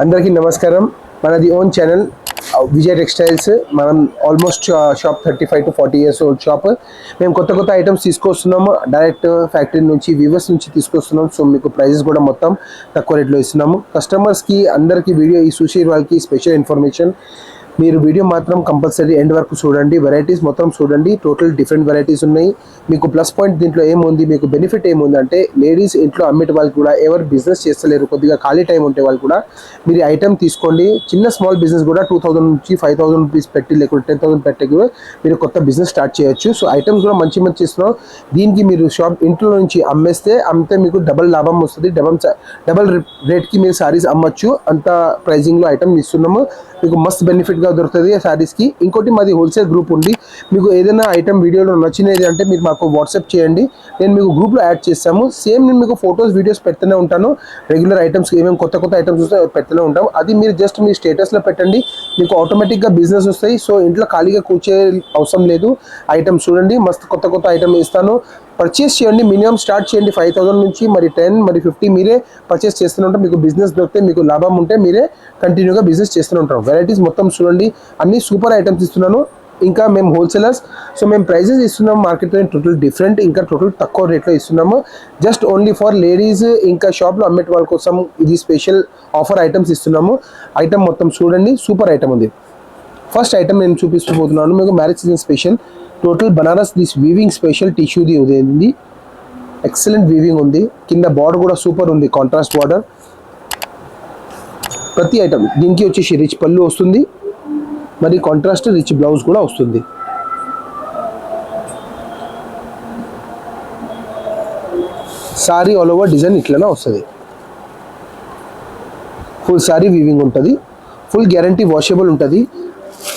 అందరికీ నమస్కారం. మనది ఓన్ ఛానల్ విజయ్ టెక్స్టైల్స్ మనం almost shop thirty five to forty years old shop మేము కొత్త కొత్త ఐటమ్స్ తీసుకొస్తున్నాము. డైరెక్ట్ ఫ్యాక్టరీ నుంచి వ్యూవర్స్ నుంచి తీసుకొస్తున్నాం. సో మీకు ప్రైజెస్ కూడా మొత్తం తక్కువ రేట్లో ఇస్తున్నాము. కస్టమర్స్కి అందరికీ వీడియో ఈ సుషి వాళ్ళకి స్పెషల్ ఇన్ఫర్మేషన్ మీరు వీడియో మాత్రం కంపల్సరీ ఎండ్ వరకు చూడండి. వెరైటీస్ మొత్తం చూడండి. టోటల్ డిఫరెంట్ వెరైటీస్ ఉన్నాయి. మీకు ప్లస్ పాయింట్ దీంట్లో ఏముంది? మీకు బెనిఫిట్ ఏముంది? అంటే లేడీస్ ఇంట్లో అమ్మేట వాళ్ళు కూడా ఎవరు బిజినెస్ చేస్తలేరు. కొద్దిగా ఖాళీ టైం ఉంటే వాళ్ళు కూడా మీరు ఐటమ్ తీసుకోండి. చిన్న స్మాల్ బిజినెస్ కూడా టూ థౌసండ్ నుంచి ఫైవ్ థౌసండ్ రూపీస్ పెట్టి లేకుంటే టెన్ థౌసండ్ పెట్టి కూడా మీరు కొత్త బిజినెస్ స్టార్ట్ చేయొచ్చు. సో ఐటమ్స్ కూడా మంచి మంచి ఇస్తున్నాం. దీనికి మీరు షాప్ ఇంట్లో నుంచి అమ్మేస్తే అమ్మితే మీకు డబల్ లాభం వస్తుంది. డబల్ డబల్ రేట్కి మీరు శారీస్ అమ్మచ్చు. అంత ప్రైజింగ్లో ఐటమ్ ఇస్తున్నాము. మీకు మస్త్ బెనిఫిట్గా దొరుకుతుంది ఆ శారీస్కి ఇంకోటి మాది హోల్సేల్ గ్రూప్ ఉంది. మీకు ఏదైనా ఐటమ్ వీడియోలో నచ్చినది అంటే మీరు మాకు వాట్సాప్ చేయండి. నేను మీకు గ్రూప్లో యాడ్ చేస్తాము. సేమ్ నేను మీకు ఫొటోస్ వీడియోస్ పెడుతూనే ఉంటాను. రెగ్యులర్ ఐటమ్స్ ఏమేమి కొత్త కొత్త ఐటమ్స్ వస్తే పెడుతూనే ఉంటాం అది మీరు జస్ట్ మీ స్టేటస్లో పెట్టండి. మీకు ఆటోమేటిక్గా బిజినెస్ వస్తాయి. సో ఇంట్లో ఖాళీగా కూర్చే అవసరం లేదు. ఐటమ్స్ చూడండి. మస్తు కొత్త కొత్త ఐటమ్ ఇస్తాను. పర్చేస్ చేయండి. మినిమం స్టార్ట్ చేయండి. ఫైవ్ థౌసండ్ నుంచి మరి టెన్ మరి ఫిఫ్టీ మీరే పర్చేస్ చేస్తూనే ఉంటాం. మీకు బిజినెస్ దొరికితే మీకు లాభం ఉంటే మీరే కంటిన్యూగా బిజినెస్ చేస్తూనే ఉంటాం. వెరైటీస్ మొత్తం చూడండి. అన్ని సూపర్ ఐటమ్స్ ఇస్తున్నాను. ఇంకా మేము హోల్సేలర్స్ సో మేము ప్రైజెస్ ఇస్తున్నాం. మార్కెట్లో టోటల్ డిఫరెంట్ ఇంకా టోటల్ తక్కువ రేట్లో ఇస్తున్నాము. జస్ట్ ఓన్లీ ఫర్ లేడీస్ ఇంకా షాప్లో అమ్మేట వాళ్ళ కోసం ఇది స్పెషల్ ఆఫర్ ఐటమ్స్ ఇస్తున్నాము. ఐటమ్ మొత్తం చూడండి. సూపర్ ఐటమ్ ఉంది. ఫస్ట్ ఐటమ్ నేను చూపిస్తూ పోతున్నాను. మీకు marriage season special total Banaras this weaving special టిష్యూది ఉంది ఎక్సలెంట్ వీవింగ్ ఉంది కింద బార్డర్ కూడా సూపర్ ఉంది కాంట్రాస్ట్ బార్డర్ ప్రతి ఐటమ్ దీనికి వచ్చేసి రిచ్ పళ్ళు వస్తుంది మరి కాంట్రాస్ట్ రిచ్ బ్లౌజ్ కూడా వస్తుంది సారీ ఆల్ ఓవర్ డిజైన్ ఇట్లనే వస్తుంది ఫుల్ సారీ వీవింగ్ ఉంటుంది ఫుల్ గ్యారంటీ వాషబుల్ ఉంటుంది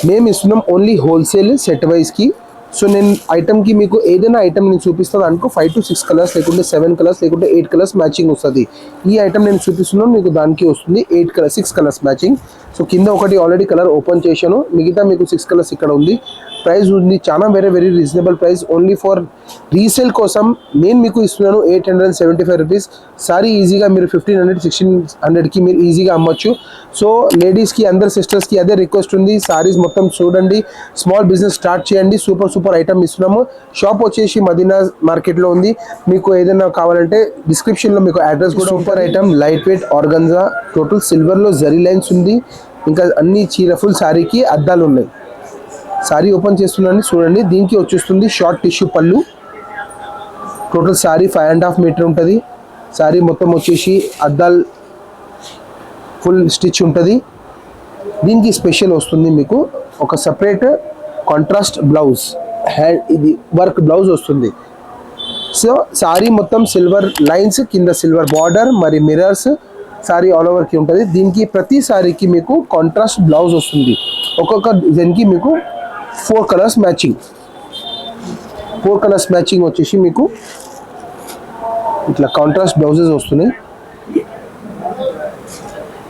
మేము ఇస్తున్నాం ఓన్లీ హోల్సేల్ సెట్ వైజ్కి సో నేను ఐటమ్కి మీకు ఏదైనా ఐటమ్ నేను చూపిస్తాను అనుకో ఫైవ్ టు సిక్స్ కలర్స్ లేకుంటే సెవెన్ కలర్స్ లేకుంటే ఎయిట్ కలర్స్ మ్యాచింగ్ వస్తుంది. ఈ ఐటమ్ నేను చూపిస్తున్నాను మీకు దానికి వస్తుంది eight colour six colours matching so కింద ఒకటి ఆల్రెడీ కలర్ ఓపెన్ చేశాను. మిగతా మీకు సిక్స్ కలర్స్ ఇక్కడ ఉంది. ప్రైస్ ఉంది. చాలా very very reasonable price only for resale కోసం నేను మీకు ఇస్తున్నాను eight hundred and seventy five rupees sari ఈజీగా మీరు ఫిఫ్టీన్ హండ్రెడ్ సిక్స్టీన్ హండ్రెడ్కి మీరు ఈజీగా అమ్మొచ్చు. సో లేడీస్కి అందరు సిస్టర్స్కి అదే రిక్వెస్ట్ ఉంది. సారీస్ మొత్తం చూడండి. స్మాల్ బిజినెస్ స్టార్ట్ చేయండి. సూపర్ సూపర్ ఐటమ్ ఇస్తున్నాము. షాప్ వచ్చేసి మదీనా మార్కెట్లో ఉంది. మీకు ఏదైనా కావాలంటే డిస్క్రిప్షన్లో మీకు అడ్రస్ కూడా super item light weight organza total సిల్వర్లో zari lines ఉంది. ఇంకా అన్ని చీర ఫుల్ శారీకి అద్దాలు ఉన్నాయి. శారీ ఓపెన్ చేస్తున్నాను. చూడండి దీనికి వచ్చేస్తుంది షార్ట్ టిష్యూ పళ్ళు. Total sari five and half metre ఉంటుంది. శారీ మొత్తం వచ్చేసి అద్దాల్ ఫుల్ స్టిచ్ ఉంటుంది. దీనికి స్పెషల్ వస్తుంది మీకు ఒక సపరేట్ కాంట్రాస్ట్ బ్లౌజ్ హ్యాండ్ ఇది వర్క్ బ్లౌజ్ వస్తుంది. సో శారీ మొత్తం సిల్వర్ లైన్స్ కింద సిల్వర్ బార్డర్ మరి మిరర్స్ శారీ ఆల్ ఓవర్కి ఉంటుంది. దీనికి ప్రతి శారీకి మీకు కాంట్రాస్ట్ బ్లౌజ్ వస్తుంది. ఒక్కొక్క డిజైన్కి మీకు four colours matching four colours matching వచ్చేసి మీకు ఇట్లా కాంట్రాస్ట్ బ్లౌజెస్ వస్తున్నాయి.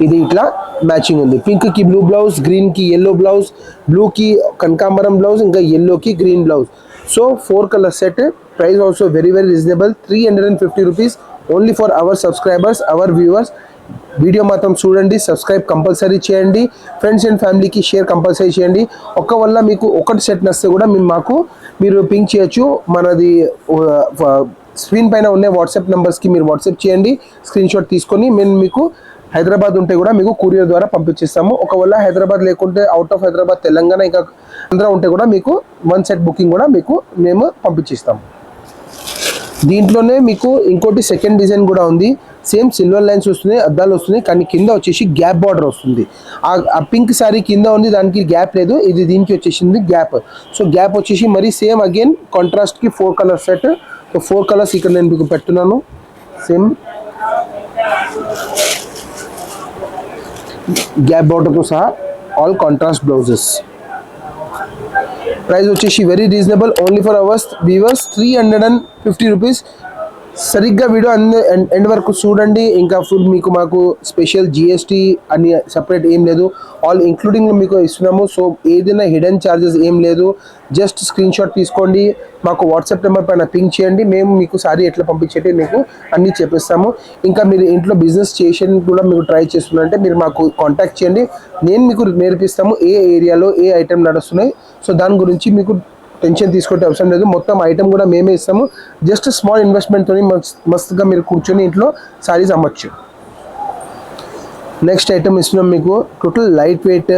ఇది ఇట్లా మ్యాచింగ్ ఉంది. పింక్కి బ్లూ బ్లౌజ్ గ్రీన్కి ఎల్లో బ్లౌజ్ బ్లూ కి కనకాంబరం బ్లౌజ్ ఇంకా ఎల్లోకి green blouse so four colour set price also very very reasonable three hundred and fifty rupees only for our subscribers our viewers video మాత్రం చూడండి సబ్స్క్రైబ్ కంపల్సరీ చేయండి friends and ఫ్యామిలీకి share compulsory చేయండి. ఒక్క వల్ల మీకు ఒకటి సెట్ నస్తే కూడా మేము మాకు మీరు పింక్ చేయొచ్చు. మనది స్క్రీన్ పైన ఉన్న వాట్సాప్ నెంబర్స్కి మీరు వాట్సాప్ చేయండి స్క్రీన్ షాట్ తీసుకొని మేము మీకు హైదరాబాద్ ఉంటే కూడా మీకు కూరియర్ ద్వారా పంపించేస్తాము. ఒకవేళ హైదరాబాద్ లేకుంటే అవుట్ ఆఫ్ హైదరాబాద్ తెలంగాణ ఇంకా ఆంధ్ర ఉంటే కూడా మీకు వన్ సెట్ బుకింగ్ కూడా మీకు మేము పంపించేస్తాము. దీంట్లోనే మీకు ఇంకోటి సెకండ్ డిజైన్ కూడా ఉంది. సేమ్ సిల్వర్ లైన్స్ వస్తున్నాయి అద్దాలు వస్తున్నాయి కానీ కింద వచ్చేసి గ్యాప్ బార్డర్ వస్తుంది. ఆ- ఆ పింక్ సారీ కింద ఉంది దానికి గ్యాప్ లేదు ఇది దీనికి వచ్చేసింది గ్యాప్. సో గ్యాప్ వచ్చేసి మరి same again కాంట్రాస్ట్కి four colour set so four colours ఇక్కడ నేను మీకు పెట్టున్నాను. సేమ్ గ్యాప్ బార్డర్తో సహా ఆల్ కాంట్రాస్ట్ బ్లౌజెస్ ప్రైస్ వచ్చేసి very reasonable only for ours weavers three hundred and fifty rupees సరిగ్గా వీడియో అన్ని ఎండ్- వరకు చూడండి. ఇంకా ఫుల్ మీకు మాకు స్పెషల్ జిఎస్టీ అని సపరేట్ ఏం లేదు. ఆల్ ఇంక్లూడింగ్ మీకు ఇస్తున్నాము. సో ఏదైనా హిడెన్ ఛార్జెస్ ఏం లేదు. జస్ట్ స్క్రీన్ షాట్ తీసుకోండి. మాకు వాట్సాప్ నెంబర్ పైన పింక్ చేయండి. మేము మీకు సారీ ఎట్లా పంపించేటి మీకు అన్నీ చెప్పిస్తాము. ఇంకా మీరు ఇంట్లో బిజినెస్ చేసేది కూడా మీకు ట్రై చేస్తున్నారంటే మీరు మాకు కాంటాక్ట్ చేయండి. నేను మీకు నేర్పిస్తాము ఏ ఏరియాలో ఏ ఐటెం నడుస్తున్నాయి. సో దాని గురించి మీకు టెన్షన్ తీసుకుంటే అవసరం లేదు. మొత్తం ఐటమ్ కూడా మేమే ఇస్తాము. జస్ట్ స్మాల్ ఇన్వెస్ట్మెంట్తో మస్తుగా మీరు కూర్చొని ఇంట్లో శారీస్ అమ్మచ్చు. నెక్స్ట్ ఐటమ్ ఇస్తున్నాం మీకు. Total light weight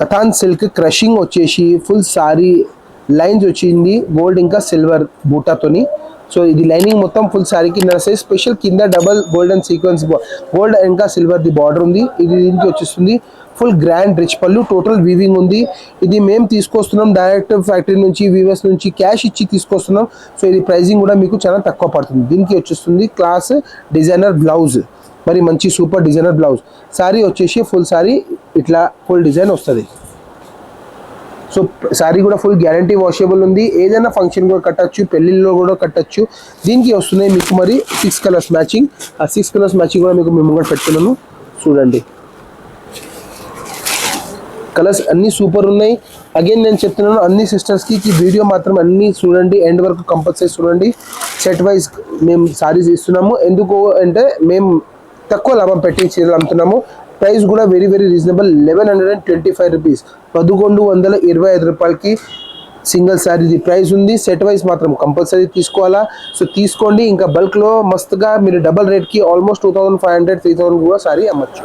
katan silk crushing వచ్చేసి ఫుల్ సారీ లైన్స్ వచ్చింది. గోల్డ్ ఇంకా సిల్వర్ బూటాతోని సో ఇది లైనింగ్ మొత్తం ఫుల్ సారీకి నడిస్తే స్పెషల్ కింద డబల్ గోల్డెన్ సీక్వెన్స్ గోల్డ్ ఇంకా సిల్వర్ ది బార్డర్ ఉంది. ఇది దీనికి వచ్చేస్తుంది. ఫుల్ గ్రాండ్ రిచ్ పళ్ళు టోటల్ వీవింగ్ ఉంది. ఇది మేము తీసుకొస్తున్నాం డైరెక్ట్ ఫ్యాక్టరీ నుంచి వీవర్స్ నుంచి క్యాష్ ఇచ్చి తీసుకొస్తున్నాం. సో ఇది ప్రైజింగ్ కూడా మీకు చాలా తక్కువ పడుతుంది. దీనికి వచ్చేస్తుంది క్లాస్ డిజైనర్ బ్లౌజ్ మరి మంచి సూపర్ డిజైనర్ బ్లౌజ్ సారీ వచ్చేసి ఫుల్ సారీ ఇట్లా ఫుల్ డిజైన్ వస్తుంది. సో సారీ కూడా ఫుల్ గ్యారంటీ వాషబుల్ ఉంది. ఏదైనా ఫంక్షన్ కూడా కట్టచ్చు పెళ్ళిళ్ళలో కూడా కట్టచ్చు. దీనికి వస్తున్నాయి మీకు మరి సిక్స్ కలర్స్ మ్యాచింగ్ ఆ సిక్స్ కలర్స్ మ్యాచింగ్ కూడా మీకు మేము కూడా పెట్టుకున్నాము. చూడండి. కలర్స్ అన్ని సూపర్ ఉన్నాయి. అగైన్ నేను చెప్తున్నాను అన్ని సిస్టర్స్కి ఈ వీడియో మాత్రం అన్ని చూడండి ఎండ్ వరకు కంపల్సరీ చూడండి. సెట్ వైజ్ మేము సారీస్ ఇస్తున్నాము. ఎందుకు అంటే మేము తక్కువ లాభం పెట్టి చీరలు అమ్ముతున్నాము. ప్రైస్ కూడా very very reasonable eleven hundred and twenty five rupees పదకొండు వందల ఇరవై ఐదు రూపాయలకి సింగిల్ శారీది ప్రైస్ ఉంది. సెట్ వైజ్ మాత్రం కంపల్సరీ తీసుకోవాలా. సో తీసుకోండి. ఇంకా బల్క్లో మస్తుగా మీరు డబల్ రేట్కి almost two thousand five hundred three thousand కూడా సారీ అమ్మచ్చు.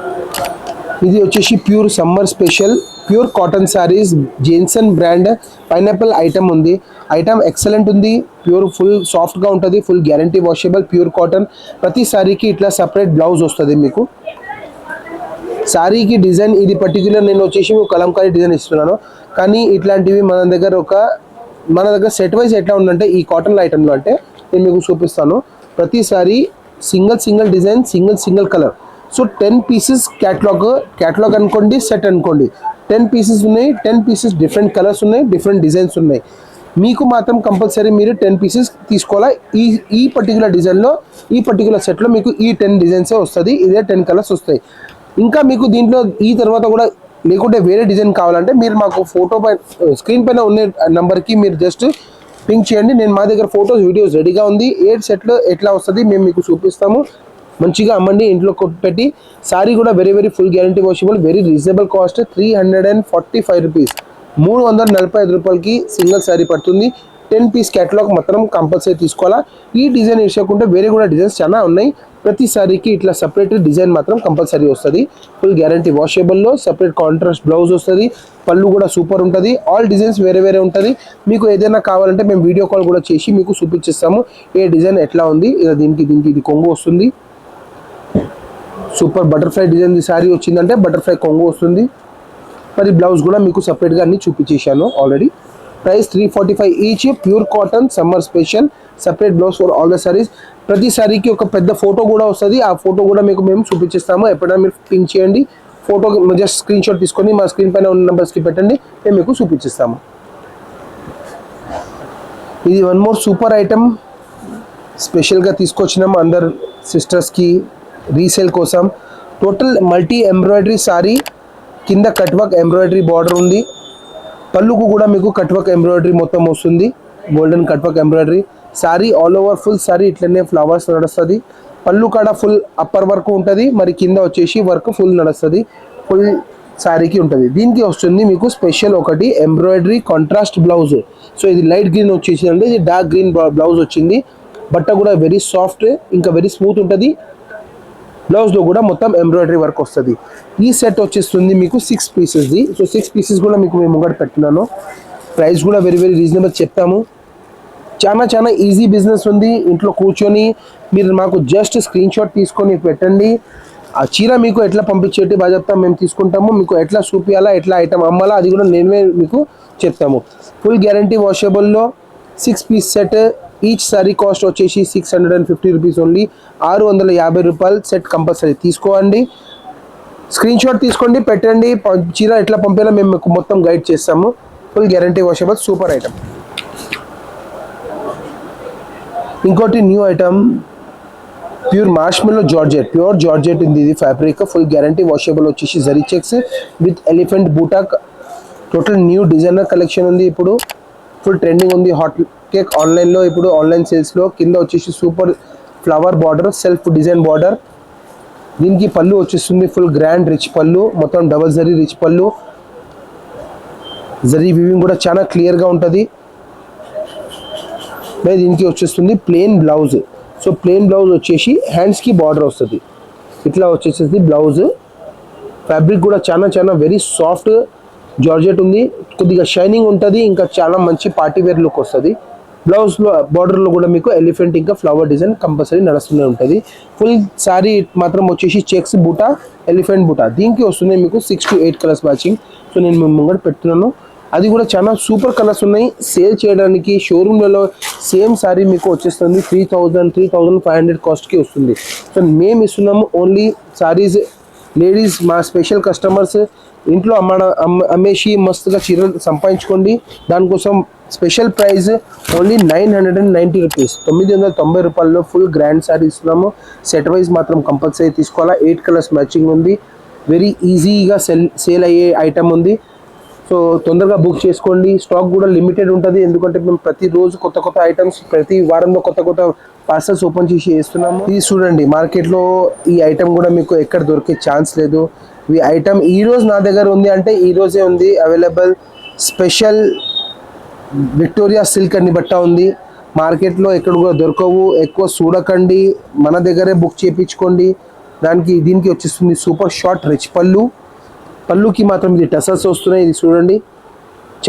ఇది వచ్చేసి pure summer special pure cotton saris Jenson brand pineapple item ఉంది. ఐటమ్ ఎక్సలెంట్ ఉంది ప్యూర్ ఫుల్ సాఫ్ట్గా ఉంటుంది full guarantee washable pure cotton. ప్రతి శారీకి ఇట్లా సపరేట్ బ్లౌజ్ వస్తుంది మీకు. శారీకి డిజైన్ ఇది పర్టికులర్ నేను వచ్చేసి మీకు కలంకారీ డిజైన్ ఇస్తున్నాను. కానీ ఇట్లాంటివి మన దగ్గర ఒక మన దగ్గర సెట్ వైజ్ ఎట్లా ఉందంటే ఈ కాటన్ ఐటెంలో అంటే నేను మీకు చూపిస్తాను. ప్రతి sari single single design single single colour. So ten pieces catalogue catalogue అనుకోండి సెట్ అనుకోండి. టెన్ పీసెస్ ఉన్నాయి టెన్ పీసెస్ డిఫరెంట్ కలర్స్ ఉన్నాయి డిఫరెంట్ డిజైన్స్ ఉన్నాయి. మీకు మాత్రం కంపల్సరీ మీరు టెన్ పీసెస్ తీసుకోవాలా? ఈ ఈ పర్టికులర్ డిజైన్లో ఈ పర్టికులర్ సెట్లో మీకు ఈ టెన్ డిజైన్సే వస్తుంది ఇదే టెన్ కలర్స్ వస్తాయి. ఇంకా మీకు దీంట్లో ఈ తర్వాత కూడా లేకుంటే వేరే డిజైన్ కావాలంటే మీరు మాకు ఫోటో పై స్క్రీన్ పైన ఉన్న నెంబర్కి మీరు జస్ట్ పింక్ చేయండి. నేను మా దగ్గర ఫోటోస్ వీడియోస్ రెడీగా ఉంది. ఏ సెట్లో ఎట్లా వస్తుంది మేము మీకు చూపిస్తాము. మంచిగా అమ్మండి ఇంట్లో పెట్టి సారీ కూడా very very full guarantee washable very reasonable cost three hundred and forty five rupees మూడు వందల నలభై ఐదు రూపాయలకి సింగిల్ శారీ పడుతుంది. టెన్ పీస్ క్యాటలాగ్ మాత్రం కంపల్సరీ తీసుకోవాలా? ఈ డిజైన్ వేసుకోకుండా వేరే కూడా డిజైన్స్ చాలా ఉన్నాయి. ప్రతి సారీకి ఇట్లా సపరేట్ డిజైన్ మాత్రం కంపల్సరీ వస్తుంది. ఫుల్ గ్యారంటీ వాషబుల్లో సపరేట్ కాంట్రాస్ట్ బ్లౌజ్ వస్తుంది. పళ్ళు కూడా సూపర్ ఉంటుంది. ఆల్ డిజైన్స్ వేరే వేరే ఉంటుంది. మీకు ఏదైనా కావాలంటే మేము వీడియో కాల్ కూడా చేసి మీకు చూపించేస్తాము. ఏ డిజైన్ ఎట్లా ఉంది? ఇలా దీనికి దీనికి ఇది కొంగు వస్తుంది. సూపర్ బటర్ఫ్లై డిజైన్ శారీ వచ్చిందంటే బటర్ఫ్లై కొంగు వస్తుంది. మరి బ్లౌజ్ కూడా మీకు సపరేట్గా అన్ని చూపించేశాను already. Price three forty five each pure cotton summer special separate blouse for all the saris ప్రతి సారీకి ఒక పెద్ద ఫోటో కూడా వస్తుంది. ఆ ఫోటో కూడా మీకు మేము చూపించేస్తాము. ఎప్పుడైనా మీరు పిన్ చేయండి. ఫోటో జస్ట్ స్క్రీన్ షాట్ తీసుకొని మా స్క్రీన్ పైన ఉన్న నెంబర్స్కి పెట్టండి. మేము మీకు చూపించేస్తాము. ఇది వన్ మోర్ సూపర్ ఐటమ్ స్పెషల్గా తీసుకొచ్చినాం అందరు సిస్టర్స్కి రీసేల్ కోసం. టోటల్ మల్టీ ఎంబ్రాయిడరీ సారీ కింద కట్ వర్క్ ఎంబ్రాయిడరీ బార్డర్ ఉంది. పళ్ళుకు కూడా మీకు కట్ వర్క్ ఎంబ్రాయిడరీ మొత్తం వస్తుంది. Golden cut work embroidery. Sari all over full sari ఇట్లనే ఫ్లవర్స్ నడుస్తుంది. పళ్ళు కాడ ఫుల్ అప్పర్ వర్క్ ఉంటుంది. మరి కింద వచ్చేసి వర్క్ ఫుల్ నడుస్తుంది. ఫుల్ శారీకి ఉంటుంది. దీనికి వస్తుంది మీకు స్పెషల్ ఒకటి ఎంబ్రాయిడరీ కాంట్రాస్ట్ బ్లౌజ్ సో ఇది లైట్ గ్రీన్ వచ్చేసి అంటే ఇది డార్క్ గ్రీన్ బ్లౌజ్ వచ్చింది. బట్ట కూడా వెరీ సాఫ్ట్ ఇంకా వెరీ స్మూత్ ఉంటుంది. బ్లౌజ్లో కూడా మొత్తం ఎంబ్రాయిడరీ వర్క్ వస్తుంది. ఈ సెట్ వచ్చేస్తుంది మీకు సిక్స్ పీసెస్ది సో సిక్స్ పీసెస్ కూడా మీకు మేము ముంగట పెట్టినాను ప్రైస్ కూడా వెరీ వెరీ రీజనబుల్ చెప్తాము చాలా చాలా ఈజీ బిజినెస్ ఉంది. ఇంట్లో కూర్చొని మీరు మాకు జస్ట్ స్క్రీన్ షాట్ తీసుకొని పెట్టండి. ఆ చీర మీకు ఎట్లా పంపించేటి బాగా చెప్తాం. మేము తీసుకుంటాము. మీకు ఎట్లా చూపించాలా ఎట్లా ఐటమ్ అమ్మాలా అది కూడా నేనే మీకు చెప్తాము. Full guarantee వాషబుల్లో six piece set each sari cost వచ్చేసి six hundred and fifty rupees only ఆరు వందల యాభై రూపాయలు సెట్ కంపల్సరీ తీసుకోండి. స్క్రీన్ షాట్ తీసుకోండి పెట్టండి. చీర ఎట్లా పంపేలా మేము మీకు మొత్తం గైడ్ చేస్తాము. Full guarantee washable super item ఇంకోటి new item pure marshmallow georgette pure georgette ఉంది ఇది ఫ్యాబ్రిక్ ఫుల్ గ్యారంటీ వాషబుల్ వచ్చేసి జరీ చెక్స్ విత్ ఎలిఫెంట్ బూటాక్ టోటల్ న్యూ డిజైనర్ కలెక్షన్ ఉంది ఇప్పుడు. ఫుల్ ట్రెండింగ్ ఉంది. హాట్ కేక్ ఆన్లైన్లో ఇప్పుడు ఆన్లైన్ సేల్స్లో కింద వచ్చేసి super flower border self design border. దీనికి పళ్ళు వచ్చేస్తుంది ఫుల్ గ్రాండ్ రిచ్ పళ్ళు మొత్తం డబల్ జరీ రిచ్ పళ్ళు. జరీ వివింగ్ కూడా చాలా క్లియర్గా ఉంటుంది. మరి దీనికి వచ్చేస్తుంది plain blouse. So plain blouse వచ్చేసి హ్యాండ్స్కి బార్డర్ వస్తుంది. ఇట్లా వచ్చేసేసి బ్లౌజ్. ఫ్యాబ్రిక్ కూడా చాలా చాలా వెరీ సాఫ్ట్ జార్జెట్ ఉంది. కొద్దిగా షైనింగ్ ఉంటుంది ఇంకా చాలా మంచి పార్టీ వేర్ లుక్ వస్తుంది. బ్లౌజ్లో బార్డర్లో కూడా మీకు ఎలిఫెంట్ ఇంకా ఫ్లవర్ డిజైన్ కంపల్సరీ నడుస్తూనే ఉంటుంది. ఫుల్ శారీ మాత్రం వచ్చేసి చెక్స్ బూటా ఎలిఫెంట్ బూటా. దీనికి వస్తున్నాయి మీకు six to eight colours matching. So నేను మేము ముంగట పెడుతున్నాను. అది కూడా చాలా సూపర్ కలర్స్ ఉన్నాయి. సేల్ చేయడానికి షోరూమ్లలో సేమ్ శారీ మీకు వచ్చేస్తుంది. Three thousand three thousand five hundred కాస్ట్కి వస్తుంది. సో మేము ఇస్తున్నాము ఓన్లీ శారీస్. లేడీస్ మా స్పెషల్ కస్టమర్స్. ఇంట్లో అమ్మ- అమ్మేసి మస్తుగా చీరలు సంపాదించుకోండి. దానికోసం special price only nine hundred and ninety rupees. తొమ్మిది వందల తొంభై రూపాయల్లో ఫుల్ గ్రాండ్ సారీ ఇస్తున్నాము. సెట్ వైజ్ మాత్రం కంపల్సరీ తీసుకోవాలా. ఎయిట్ కలర్స్ మ్యాచింగ్ ఉంది. వెరీ ఈజీగా సెల్ సేల్ అయ్యే ఐటమ్ ఉంది. సో తొందరగా బుక్ చేసుకోండి. స్టాక్ కూడా లిమిటెడ్ ఉంటుంది. ఎందుకంటే మేము ప్రతిరోజు కొత్త కొత్త ఐటమ్స్ ప్రతి వారంలో కొత్త కొత్త పార్సల్స్ ఓపెన్ చేసి వేస్తున్నాము. ఇది చూడండి మార్కెట్లో ఈ ఐటమ్ కూడా మీకు ఎక్కడ దొరికే ఛాన్స్ లేదు. ఈ ఐటమ్ ఈ రోజు నా దగ్గర ఉంది అంటే ఈ రోజే ఉంది. అవైలబుల్ స్పెషల్ విక్టోరియా సిల్క్ అని బట్ట ఉంది. మార్కెట్లో ఎక్కడ కూడా దొరకవు. ఎక్కువ చూడకండి. మన దగ్గరే బుక్ చేయించుకోండి దానికి దీనికి వచ్చేస్తుంది సూపర్ షార్ట్ రిచ్ పళ్ళు. పళ్ళుకి మాత్రం ఇది టసల్స్ వస్తున్నాయి. ఇది చూడండి.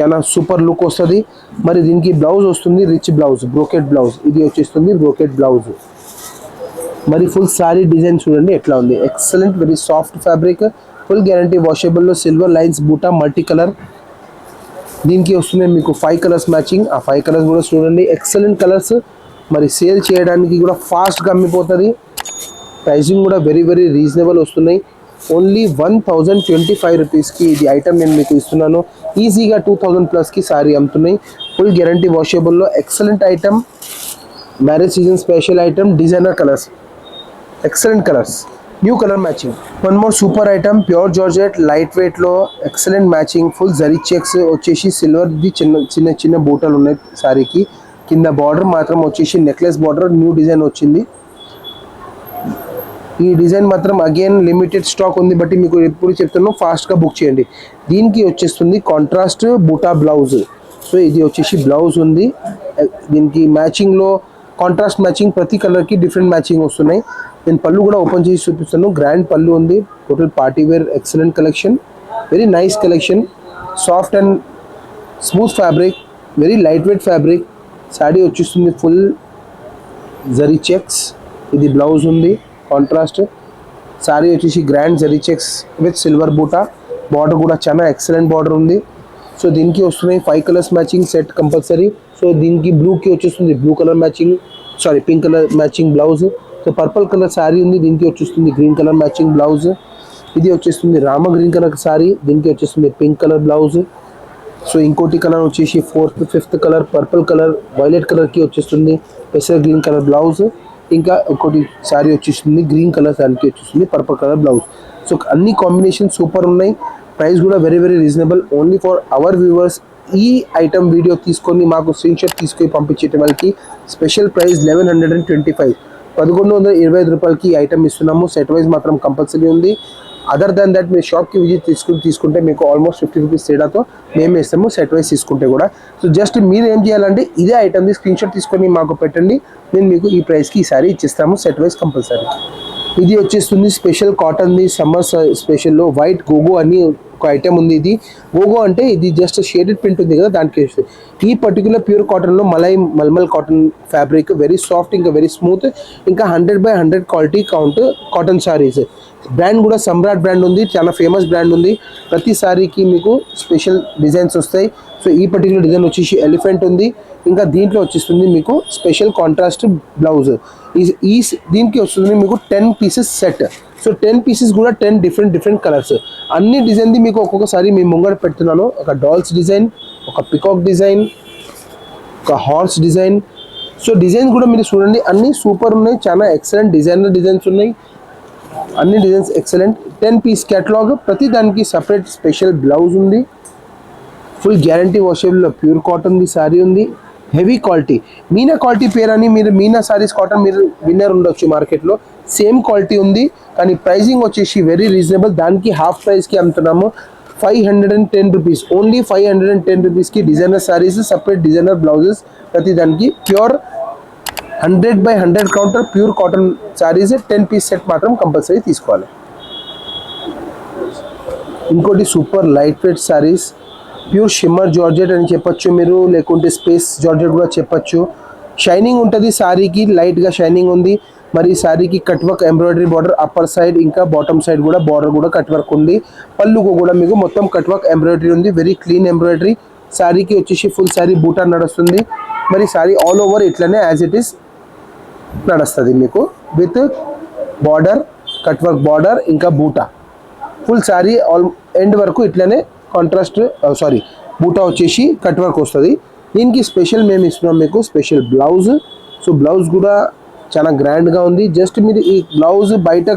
చాలా సూపర్ లుక్ వస్తుంది. మరి దీనికి బ్లౌజ్ వస్తుంది. Rich blouse brocade blouse. ఇది వచ్చేస్తుంది బ్రోకెట్ బ్లౌజ్. మరి ఫుల్ శారీ డిజైన్ చూడండి ఎట్లా ఉంది. Excellent very soft fabric. Full guarantee వాషబుల్లో silver lines బూటా మల్టీ కలర్. దీనికి వస్తున్నాయి మీకు ఫైవ్ కలర్స్ మ్యాచింగ్ ఆ ఫైవ్ కలర్స్ కూడా చూడండి. ఎక్సలెంట్ కలర్స్ మరి సేల్ చేయడానికి కూడా ఫాస్ట్గా అమ్మిపోతుంది. ప్రైసింగ్ కూడా వెరీ వెరీ రీజనబుల్ వస్తున్నాయి. Only one thousand twenty five రూపీస్కి ఇది ఐటమ్ నేను మీకు ఇస్తున్నాను. ఈజీగా టూ థౌజండ్ ప్లస్కి సారీ అమ్ముతున్నాయి. Full guarantee వాషబుల్లో excellent item marriage season special item designer colours excellent colours new colour matching one more super item pure georgette light వెయిట్లో excellent matching full zari checks వచ్చేసి సిల్వర్ది చిన్న చిన్న చిన్న బూటలు ఉన్నాయి సారీకి. కింద బార్డర్ మాత్రం వచ్చేసి నెక్లెస్ బార్డర్ న్యూ డిజైన్ వచ్చింది. ఈ డిజైన్ మాత్రం అగైన్ లిమిటెడ్ స్టాక్ ఉంది బట్టి మీకు ఎప్పుడు చెప్తాను ఫాస్ట్గా బుక్ చేయండి. దీనికి వచ్చేస్తుంది కాంట్రాస్ట్ బూటా బ్లౌజ్ సో ఇది వచ్చేసి బ్లౌజ్ ఉంది. దీనికి మ్యాచింగ్లో కాంట్రాస్ట్ మ్యాచింగ్ ప్రతి కలర్కి డిఫరెంట్ మ్యాచింగ్ వస్తున్నాయి. నేను పళ్ళు కూడా ఓపెన్ చేసి చూపిస్తాను గ్రాండ్ పళ్ళు ఉంది. Total party wear excellent collection very nice collection soft and smooth fabric very light weight fabric sari వచ్చేస్తుంది ఫుల్ జరీ చెక్స్ ఇది బ్లౌజ్ ఉంది కాంట్రాస్ట్ శారీ వచ్చేసి grand zari checks with silver బూటా బార్డర్ కూడా చాలా ఎక్సలెంట్ బార్డర్ ఉంది సో దీనికి వస్తున్నాయి five colours matching set compulsory so దీనికి బ్లూకి వచ్చేస్తుంది blue colour matching sari pink colour matching blouse so purple colour sari ఉంది దీనికి వచ్చేస్తుంది గ్రీన్ కలర్ మ్యాచింగ్ బ్లౌజ్ ఇది వచ్చేస్తుంది రామ గ్రీన్ కలర్ శారీ దీనికి వచ్చేస్తుంది పింక్ కలర్ బ్లౌజ్ సో ఇంకోటి కలర్ వచ్చేసి fourth fifth colour purple colour violet కలర్కి వచ్చేస్తుంది పెసర్ గ్రీన్ కలర్ బ్లౌజ్ ఇంకా ఇంకోటి శారీ వచ్చేస్తుంది గ్రీన్ కలర్ శారీకి వచ్చేస్తుంది పర్పుల్ కలర్ బ్లౌజ్ సో అన్ని కాంబినేషన్ సూపర్ ఉన్నాయి ప్రైస్ కూడా very very reasonable only for our viewers ఈ ఐటమ్ వీడియో తీసుకొని మాకు స్క్రీన్ షాట్ తీసుకొని పంపించేట వాళ్ళకి special price eleven hundred and twenty five పదకొండు వందల ఇరవై ఐదు రూపాయలకి ఐటమ్ ఇస్తున్నాము. సెట్ వైజ్ మాత్రం కంపల్సరీ ఉంది. అదర్ దాన్ దట్ మీరు షాప్కి విజిట్ తీసుకుని తీసుకుంటే మీకు ఆల్మోస్ట్ ఫిఫ్టీ రూపీస్ తేడాతో మేము ఇస్తాము సెట్ వైజ్ తీసుకుంటే కూడా. సో జస్ట్ మీరు ఏం చేయాలంటే ఇదే ఐటమ్ది స్క్రీన్ షాట్ తీసుకొని మాకు పెట్టండి. నేను మీకు ఈ ప్రైస్కి ఈసారి ఇచ్చిస్తాము సెట్ వైజ్ కంపల్సరీ ఇది వచ్చేస్తుంది స్పెషల్ కాటన్ది సమ్మర్ స్పెషల్లో వైట్ గోగో అని ఒక ఐటెం ఉంది ఇది. గోగో అంటే ఇది జస్ట్ షేడెడ్ ప్రింట్ ఉంది కదా దానికి ఈ పర్టికులర్ ప్యూర్ కాటన్లో మలై మల్మల్ కాటన్ ఫ్యాబ్రిక్ వెరీ సాఫ్ట్ ఇంకా వెరీ స్మూత్ ఇంకా hundred by hundred quality count cotton saris brand కూడా సమ్రాట్ బ్రాండ్ ఉంది చాలా ఫేమస్ బ్రాండ్ ఉంది. ప్రతి సారీకి మీకు స్పెషల్ డిజైన్స్ వస్తాయి. సో ఈ పర్టికులర్ డిజైన్ వచ్చేసి ఎలిఫెంట్ ఉంది. ఇంకా దీంట్లో వచ్చేస్తుంది మీకు స్పెషల్ కాంట్రాస్ట్ బ్లౌజ్ ఈ దీనికి వస్తుంది మీకు ten pieces set so ten pieces కూడా టెన్ డిఫరెంట్ డిఫరెంట్ కలర్స్ అన్ని డిజైన్ది మీకు ఒక్కొక్కసారి మీ ముంగడ పెడుతున్నాను. ఒక డాల్స్ డిజైన్ ఒక పికాక్ డిజైన్ ఒక హార్స్ డిజైన్ సో డిజైన్స్ కూడా మీరు చూడండి. అన్ని సూపర్ ఉన్నాయి. చాలా ఎక్సలెంట్ డిజైనర్ డిజైన్స్ ఉన్నాయి. అన్ని designs excellent ten piece catalogue ప్రతి దానికి సపరేట్ స్పెషల్ బ్లౌజ్ ఉంది. ఫుల్ గ్యారంటీ వాషబుల్లో ప్యూర్ కాటన్ శారీ సారీ ఉంది. హెవీ క్వాలిటీ మీనా క్వాలిటీ పేరు అని మీరు మీనా సారీస్ కాటన్ మీరు విన్నర్ ఉండొచ్చు మార్కెట్లో సేమ్ క్వాలిటీ ఉంది. కానీ ప్రైజింగ్ వచ్చేసి వెరీ రీజనబుల్ దానికి హాఫ్ ప్రైస్కి అమ్ముతున్నాము. Five hundred and ten rupees only five hundred and ten రూపీస్కి designer saris separate designer blouses ప్రతి దానికి. Pure hundred by hundred counter pure cotton saris ten piece set మాత్రం compulsory తీసుకోవాలి. ఇంకోటి super light weight saris pure shimmer georgette అని చెప్పొచ్చు మీరు లేకుంటే స్పేస్ జార్జెట్ కూడా చెప్పొచ్చు. షైనింగ్ ఉంటుంది శారీకి లైట్గా షైనింగ్ ఉంది. మరి శారీకి cut work embroidery border upper side ఇంకా బాటమ్ సైడ్ కూడా బార్డర్ కూడా కట్ వర్క్ ఉంది. పళ్ళుకు కూడా మీకు మొత్తం కట్ వర్క్ ఎంబ్రాయిడరీ ఉంది. వెరీ క్లీన్ ఎంబ్రాయిడరీ శారీకి వచ్చేసి ఫుల్ శారీ బూటా నడుస్తుంది. మరి శారీ ఆల్ ఓవర్ ఇట్లనే యాజ్ ఇట్ ఈస్ నడుస్తుంది మీకు. With border cut work border ఇంకా బూటా ఫుల్ శారీ ఆల్ ఎండ్ వరకు ఇట్లనే కాంట్రాస్ట్ సారీ బూటా వచ్చేసి కట్ వర్క్ వస్తుంది. దీనికి స్పెషల్ మేము ఇస్తున్నాం మీకు స్పెషల్ బ్లౌజ్ సో బ్లౌజ్ కూడా చాలా గ్రాండ్గా ఉంది. జస్ట్ మీరు ఈ బ్లౌజ్ బయట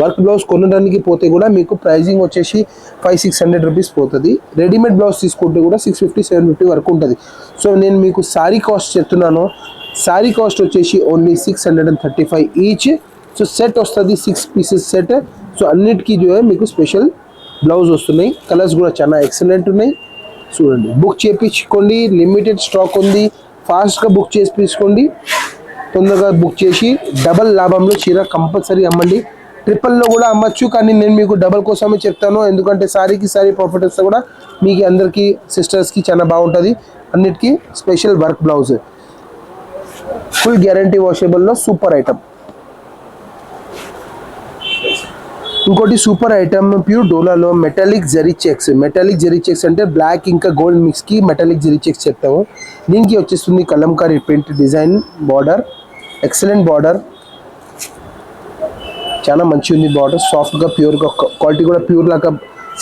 వర్క్ బ్లౌజ్ కొనడానికి పోతే కూడా మీకు ప్రైజింగ్ వచ్చేసి ఫైవ్ సిక్స్ హండ్రెడ్ రూపీస్ పోతుంది. రెడీమేడ్ బ్లౌజ్ తీసుకుంటే కూడా సిక్స్ ఫిఫ్టీ సెవెన్ ఫిఫ్టీ వరకు ఉంటుంది. సో నేను మీకు శారీ కాస్ట్ చెప్తున్నాను. శారీ కాస్ట్ వచ్చేసి only six hundred and thirty five each so set వస్తుంది సిక్స్ పీసెస్ సెట్ సో అన్నిటికీ మీకు స్పెషల్ బ్లౌజ్ వస్తున్నాయి. కలర్స్ కూడా చాలా ఎక్సలెంట్ ఉన్నాయి. చూడండి. బుక్ చేయించుకోండి లిమిటెడ్ స్టాక్ ఉంది. ఫాస్ట్గా బుక్ చేసి తీసుకోండి తొందరగా బుక్ చేసి డబల్ లాభంలో చీర కంపల్సరీ అమ్మండి. ట్రిపుల్లో కూడా అమ్మచ్చు కానీ నేను మీకు డబల్ కోసమే చెప్తాను. ఎందుకంటే సారీకి సారీ ప్రాఫిట్ వస్తే కూడా మీకు అందరికీ సిస్టర్స్కి చాలా బాగుంటుంది. అన్నిటికీ special work blouse full guarantee వాషబుల్లో super item ఇంకోటి super item pure డోలాలో metallic zari checks metallic zari checks అంటే బ్లాక్ ఇంకా గోల్డ్ మిక్స్కి మెటాలిక్ జరీ చెక్స్ చెప్తాము. దీనికి వచ్చేస్తుంది Kalamkari print design border excellent border. చాలా మంచి ఉంది బార్డర్. సాఫ్ట్గా ప్యూర్గా క్వాలిటీ కూడా ప్యూర్ లాగా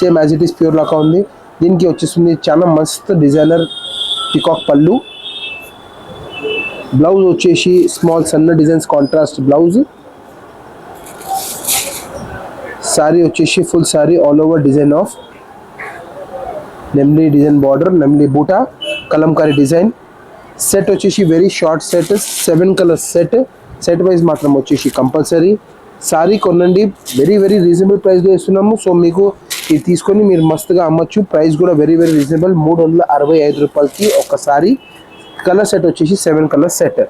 same as it is pure లాగా ఉంది. దీనికి వచ్చేస్తుంది చాలా మస్త్ డిజైనర్ పికాక్ పళ్ళు. బ్లౌజ్ వచ్చేసి స్మాల్ సన్న డిజైన్స్ కాంట్రాస్ట్ బ్లౌజ్ సారీ వచ్చేసి full sari all over design of నెమ్లీ design border నెమ్లీ బూటా కలంకారీ డిజైన్ సెట్ వచ్చేసి very short set seven colours set set wise మాత్రం వచ్చేసి కంపల్సరీ సారీ కొనండి. వెరీ వెరీ రీజనబుల్ ప్రైస్లో ఇస్తున్నాము. సో మీకు ఇది తీసుకొని మీరు మస్తుగా అమ్మచ్చు. ప్రైస్ కూడా వెరీ వెరీ రీజనబుల్ మూడు వందల అరవై ఐదు రూపాయలకి ఒక సారీ కలర్ సెట్ వచ్చేసి seven colour set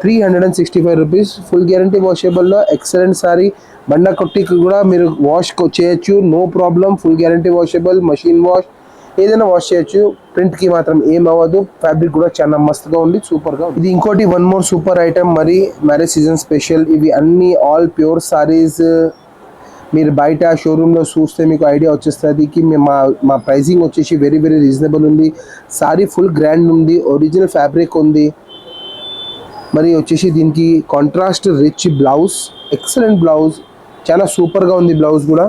three hundred and sixty five rupees full guarantee వాషేబుల్లో excellent sari బండ కొట్టికి కూడా మీరు వాష్ చేయొచ్చు. No problem full guarantee washable machine wash ఏదైనా వాష్ చేయొచ్చు. ప్రింట్కి మాత్రం ఏం అవ్వదు. ఫ్యాబ్రిక్ కూడా చాలా మస్తుగా ఉంది సూపర్గా ఇది ఇంకోటి వన్ మోర్ సూపర్ ఐటమ్ మరి మ్యారేజ్ సీజన్ స్పెషల్ ఇవి అన్ని ఆల్ ప్యూర్ సారీస్ మీరు బయట షోరూంలో చూస్తే మీకు ఐడియా వచ్చేస్తుంది మా మా ప్రైసింగ్ వచ్చేసి వెరీ వెరీ రీజనబుల్ ఉంది. సారీ ఫుల్ గ్రాండ్ ఉంది ఒరిజినల్ ఫ్యాబ్రిక్ ఉంది. మరి వచ్చేసి దీనికి contrast rich blouse excellent blouse చాలా సూపర్గా ఉంది బ్లౌజ్ కూడా.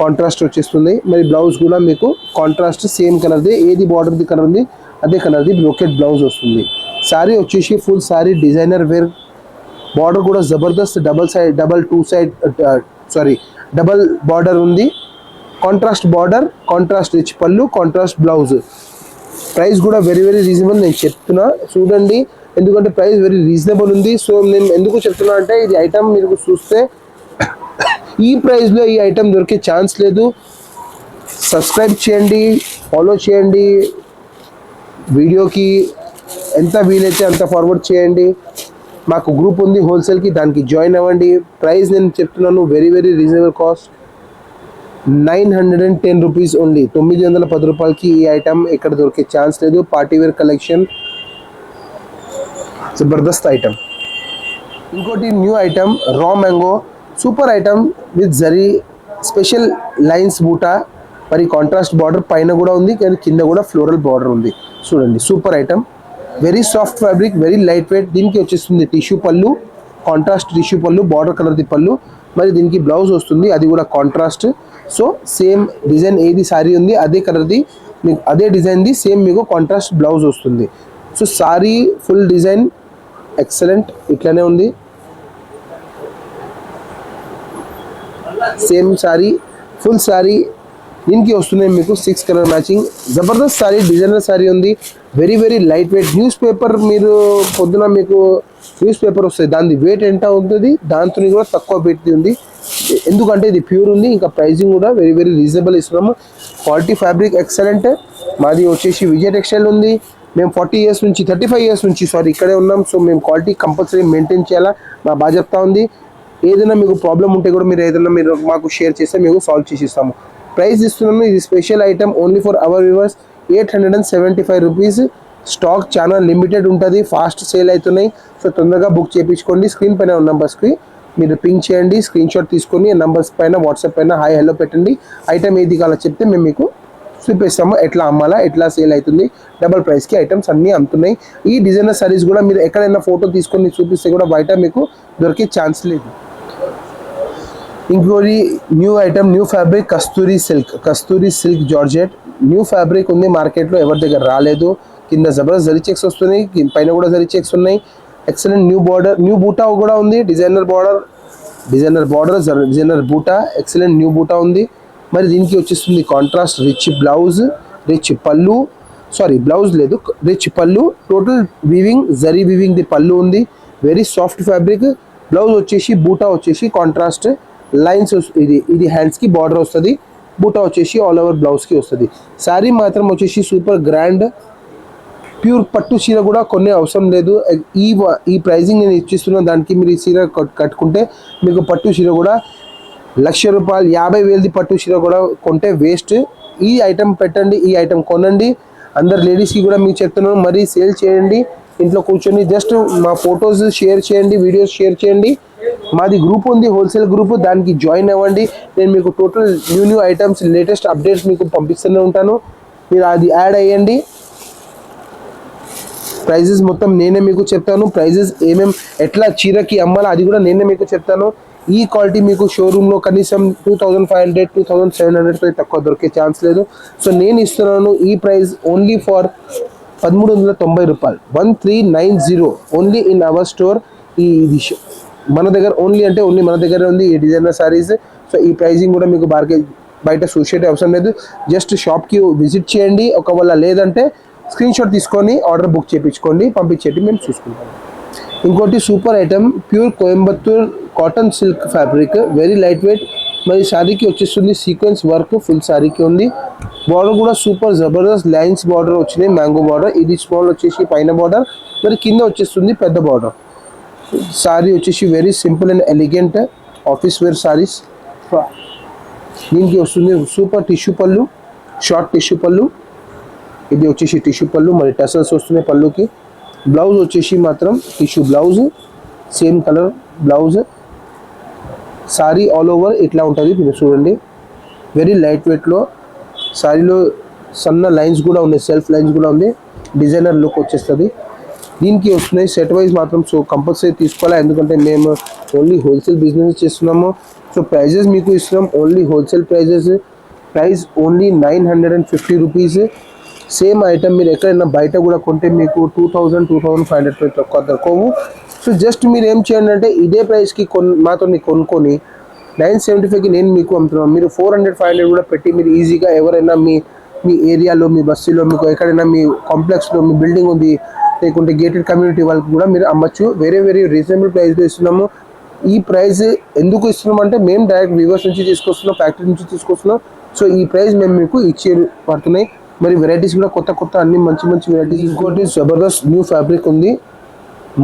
కాంట్రాస్ట్ వచ్చేస్తుంది. మరి బ్లౌజ్ కూడా మీకు కాంట్రాస్ట్ సేమ్ కలర్ది ఏది బార్డర్ది కలర్ ఉంది అదే కలర్ది బ్రోకెట్ బ్లౌజ్ వస్తుంది. శారీ వచ్చేసి full sari designer wear border కూడా Jabardasth double side double two side sari double border ఉంది. Contrast border contrast rich pallu contrast blouse price కూడా వెరీ వెరీ రీజనబుల్ నేను చెప్తున్నా. చూడండి ఎందుకంటే ప్రైస్ వెరీ రీజనబుల్ ఉంది. సో నేను ఎందుకు చెప్తున్నా అంటే ఇది ఐటమ్ మీరు చూస్తే ఈ ప్రైస్లో ఈ ఐటెం దొరికే ఛాన్స్ లేదు. సబ్స్క్రైబ్ చేయండి ఫాలో చేయండి. వీడియోకి ఎంత వీలైతే అంత ఫార్వర్డ్ చేయండి. మాకు గ్రూప్ ఉంది హోల్సేల్కి దానికి జాయిన్ అవ్వండి. ప్రైస్ నేను చెప్తున్నాను very very reasonable cost nine hundred and ten rupees only తొమ్మిది వందల పది రూపాయలకి ఈ ఐటమ్ ఇక్కడ దొరికే ఛాన్స్ లేదు. పార్టీ వేర్ కలెక్షన్ జబర్దస్త్ ఐటమ్ ఇంకోటి new item raw mango super item with zari special lines బూటా మరి కాంట్రాస్ట్ బార్డర్ పైన కూడా ఉంది కానీ కింద కూడా ఫ్లోరల్ బార్డర్ ఉంది. చూడండి super item. Very soft fabric very light weight దీనికి వచ్చేస్తుంది టిష్యూ పళ్ళు కాంట్రాస్ట్ టిష్యూ పళ్ళు బార్డర్ కలర్ది పళ్ళు. మరి దీనికి బ్లౌజ్ వస్తుంది అది కూడా కాంట్రాస్ట్ సో సేమ్ డిజైన్ ఏది సారీ ఉంది అదే కలర్ది మీకు అదే డిజైన్ది సేమ్ మీకు కాంట్రాస్ట్ బ్లౌజ్ వస్తుంది. So sari full design excellent ఇట్లానే ఉంది. Same sari full sari. దీనికి వస్తున్నాయి మీకు సిక్స్ కలర్ మ్యాచింగ్ జబర్దస్త్ శారీ డిజైనర్ శారీ ఉంది. Very very light weight news paper మీరు పొద్దున మీకు న్యూస్ పేపర్ వస్తుంది దాని వెయిట్ ఎంత ఉంటుంది? దాంతో కూడా తక్కువ వెయిట్ ఉంది. ఎందుకంటే ఇది ప్యూర్ ఉంది ఇంకా ప్రైజింగ్ కూడా వెరీ వెరీ రీజనబుల్ ఇస్తున్నాము. క్వాలిటీ ఫ్యాబ్రిక్ ఎక్సలెంట్ మాది వచ్చేసి విజయ్ టెక్స్టైల్ ఉంది. మేము ఫార్టీ ఇయర్స్ నుంచి థర్టీ ఫైవ్ ఇయర్స్ నుంచి సారీ ఇక్కడే ఉన్నాం. సో మేము క్వాలిటీ కంపల్సరీ మెయింటైన్ చేయాలా? మా బాధ్యత ఉంది. ఏదైనా మీకు ప్రాబ్లం ఉంటే కూడా మీరు ఏదైనా మీరు మాకు షేర్ చేస్తే మేము సాల్వ్ చేసి ఇస్తాము. ప్రైస్ ఇస్తున్నాము ఇది special item only for our viewers eight hundred and seventy five rupees stock చాలా లిమిటెడ్ ఉంటుంది ఫాస్ట్ సేల్ అవుతున్నాయి. సో తొందరగా బుక్ చేయించుకోండి స్క్రీన్ పైన ఉన్న నెంబర్స్కి మీరు పింక్ చేయండి. స్క్రీన్ షాట్ తీసుకొని నెంబర్స్ పైన వాట్సాప్ పైన హాయ్ హలో పెట్టండి. ఐటమ్ ఏది కావాలో చెప్తే మేము మీకు చూపిస్తాము. ఎట్లా అమ్మాలా ఎట్లా సేల్ అవుతుంది. డబల్ ప్రైస్కి ఐటమ్స్ అన్నీ అమ్ముతున్నాయి. ఈ డిజైనర్ సారీస్ కూడా మీరు ఎక్కడైనా ఫోటో తీసుకొని చూపిస్తే కూడా బయట మీకు దొరికే ఛాన్స్ లేదు. ఇంకోటి new item new fabric Kasturi silk Kasturi silk georgette new fabric ఉంది మార్కెట్లో ఎవరి దగ్గర రాలేదు. కింద జబర్దస్త్ జరీ చెక్స్ వస్తున్నాయి పైన కూడా జరీ చెక్స్ ఉన్నాయి. ఎక్సలెంట్ న్యూ బార్డర్ న్యూ బూటా కూడా ఉంది designer border designer border designer బూటా ఎక్సలెంట్ న్యూ బూటా ఉంది. మరి దీనికి వచ్చేస్తుంది contrast rich blouse rich pallu. Sari blouse లేదు rich pallu. Total weaving zari weaving the పళ్ళు ఉంది. వెరీ సాఫ్ట్ ఫ్యాబ్రిక్ బ్లౌజ్ వచ్చేసి బూటా వచ్చేసి కాంట్రాస్ట్ లైన్స్ ఇది ఇది హ్యాండ్స్కి బార్డర్ వస్తుంది. బూటా వచ్చేసి ఆల్ ఓవర్ బ్లౌజ్కి వస్తుంది. శారీ మాత్రం వచ్చేసి సూపర్ గ్రాండ్ ప్యూర్ పట్టు చీర కూడా కొనే అవసరం లేదు. ఈ ఈ ప్రైజింగ్ నేను ఇచ్చిస్తున్న దానికి మీరు ఈ చీర కట్- కట్టుకుంటే మీకు పట్టు చీర కూడా లక్ష రూపాయలు యాభై వేలది పట్టు చీర కూడా కొంటే వేస్ట్ ఈ ఐటెం పెట్టండి ఈ ఐటెం కొనండి. అందరు లేడీస్కి కూడా మీకు చెప్తున్నాను మరీ సేల్ చేయండి. ఇంట్లో కూర్చొని జస్ట్ మా ఫొటోస్ షేర్ చేయండి వీడియోస్ షేర్ చేయండి. మాది గ్రూప్ ఉంది హోల్సేల్ గ్రూప్ దానికి జాయిన్ అవ్వండి. నేను మీకు total new new items latest updates మీకు పంపిస్తూనే ఉంటాను. మీరు అది యాడ్ అయ్యండి. ప్రైజెస్ మొత్తం నేనే మీకు చెప్తాను. ప్రైజెస్ ఏమేం ఎట్లా చీరకి అమ్మాలో అది కూడా నేనే మీకు చెప్తాను. ఈ క్వాలిటీ మీకు షోరూంలో కనీసం two thousand five hundred two thousand seven hundred తక్కువ దొరికే ఛాన్స్ లేదు. సో నేను ఇస్తున్నాను ఈ ప్రైస్ ఓన్లీ ఫర్ పదమూడు వందల తొంభై రూపాయలు. One three nine zero only in our store ఈ విషయం మన దగ్గర ఓన్లీ అంటే ఓన్లీ మన దగ్గర ఉంది ఈ డిజైనర్ సారీస్ సో ఈ ప్రైజింగ్ కూడా మీకు బార్గే బయట చూసేటే అవసరం లేదు. జస్ట్ షాప్కి విజిట్ చేయండి. ఒకవేళ లేదంటే స్క్రీన్ షాట్ తీసుకొని ఆర్డర్ బుక్ చేయించుకోండి పంపించేటి మేము చూసుకుంటాం. ఇంకోటి super item pure Coimbatore cotton silk fabric very light weight మరి శారీకి వచ్చేస్తుంది సీక్వెన్స్ వర్క్ ఫుల్ శారీకి ఉంది. బార్డర్ కూడా సూపర్ జబర్దస్త్. లైన్స్ బార్డర్ వచ్చినాయి. మ్యాంగో బార్డర్ ఇది స్మాల్ వచ్చేసి పైన బార్డర్ మరి కింద వచ్చేస్తుంది పెద్ద బార్డర్ సారీ వచ్చేసి very simple and elegant office wear saris దీనికి వస్తుంది super tissue pallu short tissue pallu. ఇది వచ్చేసి టిష్యూ పళ్ళు మరి టసల్స్ వస్తున్నాయి పళ్ళుకి. బ్లౌజ్ వచ్చేసి మాత్రం tissue blouse same colour blouse sari all over ఇట్లా ఉంటుంది మీరు చూడండి. వెరీ లైట్ వెయిట్లో సారీలో సన్న లైన్స్ కూడా ఉన్నాయి సెల్ఫ్ లైన్స్ కూడా ఉంది డిజైనర్ లుక్ వచ్చేస్తుంది. దీనికి వస్తున్నాయి సెట్ వైజ్ మాత్రం సో కంపల్సరీ తీసుకోవాలి? ఎందుకంటే మేము ఓన్లీ హోల్సేల్ బిజినెస్ చేస్తున్నాము. సో ప్రైజెస్ మీకు ఇస్తున్నాం. Only wholesale prices price only nine hundred and fifty rupees same item మీరు ఎక్కడైనా బయట కూడా కొంటే మీకు two thousand two thousand five hundred తక్కువ దొరకవు సో జస్ట్ మీరు ఏం చేయండి అంటే ఇదే ప్రైస్కి కొన్ మాతో కొనుక్కొని నైన్ సెవెంటీ ఫైవ్కి నేను మీకు అమ్ముతున్నాను. మీరు ఫోర్ హండ్రెడ్ ఫైవ్ హండ్రెడ్ కూడా పెట్టి మీరు ఈజీగా ఎవరైనా మీ మీ ఏరియాలో మీ బస్సులో మీకు ఎక్కడైనా మీ కాంప్లెక్స్లో మీ బిల్డింగ్ ఉంది. లేకుంటే గేటెడ్ కమ్యూనిటీ వాళ్ళకి కూడా మీరు అమ్మచ్చు. వేరే వేరే రీజనబుల్ ప్రైస్లో ఇస్తున్నాము. ఈ ప్రైస్ ఎందుకు ఇస్తున్నాం అంటే మేము డైరెక్ట్ వివర్స్ నుంచి తీసుకొస్తున్నాం ఫ్యాక్టరీ నుంచి తీసుకొస్తున్నాం. సో ఈ ప్రైస్ మేము మీకు ఇచ్చే పడుతున్నాయి. మరి వెరైటీస్ కూడా కొత్త కొత్త అన్ని మంచి మంచి వెరైటీస్ ఇంకోటి జబర్దస్త్ న్యూ ఫ్యాబ్రిక్ ఉంది.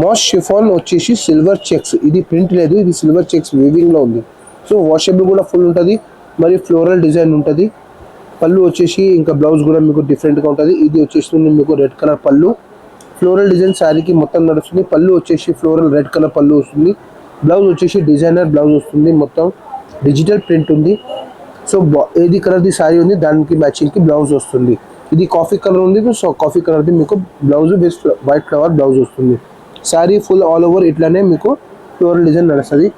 మాస్ షిఫాన్ వచ్చేసి సిల్వర్ చెక్స్ ఇది ప్రింట్ లేదు ఇది సిల్వర్ చెక్స్ వీవింగ్లో ఉంది. సో వాషబుల్ కూడా ఫుల్ ఉంటుంది. మరి ఫ్లోరల్ డిజైన్ ఉంటుంది. పళ్ళు వచ్చేసి ఇంకా బ్లౌజ్ కూడా మీకు డిఫరెంట్గా ఉంటుంది. ఇది వచ్చేసి మీకు రెడ్ కలర్ పళ్ళు. ఫ్లోరల్ డిజైన్ శారీకి మొత్తం నడుస్తుంది. పళ్ళు వచ్చేసి ఫ్లోరల్ రెడ్ కలర్ పళ్ళు వస్తుంది. బ్లౌజ్ వచ్చేసి డిజైనర్ బ్లౌజ్ వస్తుంది మొత్తం. డిజిటల్ ప్రింట్ ఉంది. సో ఏది కలర్ది శారీ ఉంది దానికి మ్యాచింగ్కి బ్లౌజ్ వస్తుంది. ఇది కాఫీ కలర్ ఉంది సో కాఫీ కలర్ది మీకు blouse base white flower blouse వస్తుంది. శారీ ఫుల్ ఆల్ ఓవర్ ఇట్లానే మీకు ఫ్లోరల్ డిజైన్ నడుస్తుంది.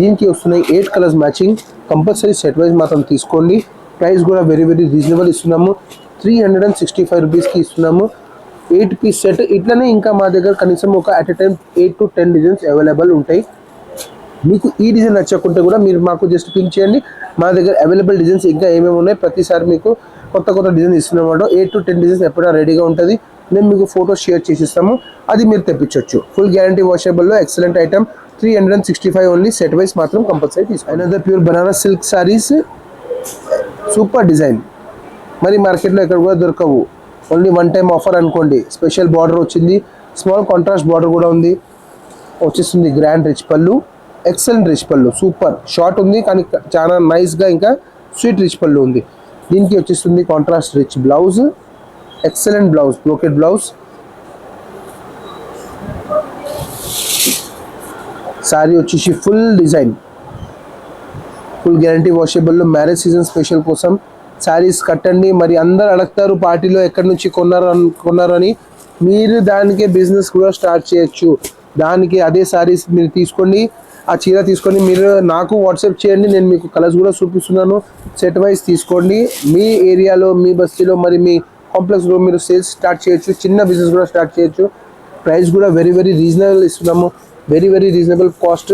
దీనికి వస్తున్నాయి eight colours matching. Compulsory set wise మాత్రం తీసుకోండి. ప్రైస్ కూడా వెరీ వెరీ రీజనబుల్ ఇస్తున్నాము. Three hundred and sixty five రూపీస్కి ఇస్తున్నాము. ఎయిట్ పీస్ సెట్ ఇట్లనే ఇంకా మా దగ్గర కనీసం ఒక at a time eight to ten designs available ఉంటాయి. మీకు ఈ డిజైన్ నచ్చకుంటే కూడా మీరు మాకు జస్ట్ పింక్ చేయండి. మా దగ్గర అవైలబుల్ డిజైన్స్ ఇంకా ఏమేమి ఉన్నాయి? ప్రతిసారి మీకు కొత్త కొత్త డిజైన్ ఇస్తున్నాం ఎయిట్ టు టెన్ డిజైన్స్ ఎప్పుడైనా రెడీగా ఉంటుంది. మేము మీకు ఫోటో షేర్ చేసి ఇస్తాము అది మీరు తెప్పించవచ్చు full guarantee వాషబుల్లో excellent item three hundred and sixty five only set wise మాత్రం కంపల్సరీ తీసుకోండి. Another pure Banaras silk saris super design మరి మార్కెట్లో ఎక్కడ కూడా దొరకవు. ఓన్లీ వన్ టైం ఆఫర్ అనుకోండి. స్పెషల్ బార్డర్ వచ్చింది. స్మాల్ కాంట్రాస్ట్ బార్డర్ కూడా ఉంది. వచ్చేస్తుంది గ్రాండ్ రిచ్ పళ్ళు ఎక్సలెంట్ రిచ్ పళ్ళు సూపర్ షార్ట్ ఉంది కానీ చాలా నైస్గా ఇంకా స్వీట్ రిచ్ పళ్ళు ఉంది. దీనికి వచ్చేస్తుంది contrast rich blouse excellent blouse brocade blouse sari వచ్చేసి full design full guarantee washable marriage season special కోసం శారీస్ కట్టండి మరి అందరు అడుగుతారు పార్టీలో ఎక్కడి నుంచి కొన్నారు కొన్నారని మీరు దానికే బిజినెస్ కూడా స్టార్ట్ చేయొచ్చు. దానికి అదే శారీస్ మీరు తీసుకోండి ఆ చీర తీసుకొని మీరు నాకు వాట్సాప్ చేయండి నేను మీకు కలర్స్ కూడా చూపిస్తున్నాను. సెట్ వైజ్ తీసుకోండి. మీ ఏరియాలో మీ బస్తీలో మరి మీ కాంప్లెక్స్లో మీరు సేల్స్ స్టార్ట్ చేయొచ్చు చిన్న బిజినెస్ కూడా స్టార్ట్ చేయొచ్చు. ప్రైస్ కూడా వెరీ వెరీ రీజనబుల్ ఇస్తున్నాము. Very very reasonable cost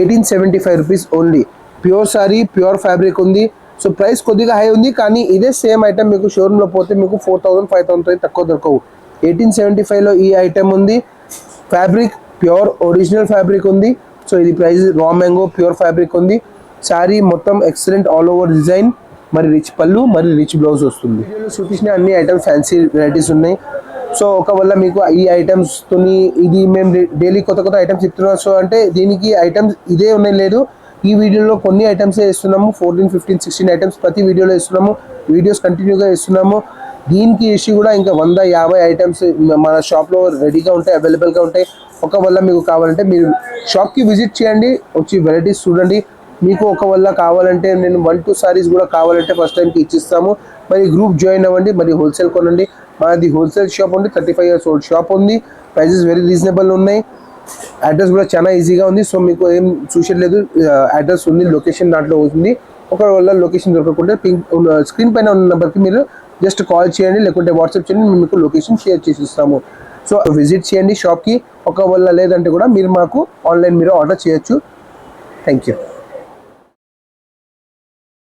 eighteen seventy five rupees only pure sari pure fabric ఉంది. సో ప్రైస్ కొద్దిగా హై ఉంది కానీ ఇదే సేమ్ ఐటమ్ మీకు షోరూంలో పోతే మీకు ఫోర్ థౌసండ్ ఫైవ్ థౌసండ్ తక్కువ దొరకవు. ఎయిటీన్ సెవెంటీ ఫైవ్లో ఈ ఐటమ్ ఉంది. ఫ్యాబ్రిక్ ప్యూర్ ఒరిజినల్ ఫ్యాబ్రిక్ ఉంది. సో ఇది price raw mango pure fabric ఉంది. శారీ మొత్తం ఎక్సలెంట్ ఆల్ ఓవర్ డిజైన్ మరి రిచ్ పళ్ళు మరి రిచ్ బ్లౌజ్ వస్తుంది. చూపించిన అన్ని ఐటమ్స్ ఫ్యాన్సీ వెరైటీస్ ఉన్నాయి. సో ఒకవేళ మీకు ఈ ఐటమ్స్ తోని ఇది మేము డైలీ కొత్త కొత్త ఐటమ్స్ ఇస్తున్నాం. సో అంటే దీనికి ఐటమ్స్ ఇదే ఉన్నాయి లేదు. ఈ వీడియోలో కొన్ని ఐటమ్స్ వేస్తున్నాము ఫోర్టీన్ ఫిఫ్టీన్ సిక్స్టీన్ ఐటమ్స్ ప్రతి వీడియోలో వేస్తున్నాము వీడియోస్ కంటిన్యూగా ఇస్తున్నాము దీనికి వేసి కూడా ఇంకా వంద యాభై ఐటమ్స్ మన షాప్లో రెడీగా ఉంటాయి అవైలబుల్గా ఉంటాయి. ఒకవేళ మీకు కావాలంటే మీరు షాప్కి విజిట్ చేయండి వచ్చి వెరైటీస్ చూడండి. మీకు ఒకవేళ కావాలంటే నేను వన్ టూ సారీస్ కూడా కావాలంటే ఫస్ట్ టైంకి ఇచ్చిస్తాము. మరి గ్రూప్ జాయిన్ అవ్వండి మరి హోల్సేల్ కొనండి. మాది హోల్సేల్ షాప్ ఉంది thirty five years old shop ఉంది. ప్రైజెస్ వెరీ రీజనబుల్ ఉన్నాయి. అడ్రస్ కూడా చాలా ఈజీగా ఉంది. సో మీకు ఏం చూసలేదు అడ్రస్ ఉంది లొకేషన్ దాంట్లో ఉంది. ఒకవేళ లొకేషన్ దొరకకుండా పింక్ స్క్రీన్ పైన ఉన్న నెంబర్కి మీరు జస్ట్ కాల్ చేయండి లేకుంటే వాట్సాప్ చేయండి మేము మీకు లొకేషన్ షేర్ చేసి ఇస్తాము. సో విజిట్ చేయండి షాప్కి. ఒకవేళ లేదంటే కూడా మీరు మాకు ఆన్లైన్ మీరు ఆర్డర్ చేయొచ్చు. Thank you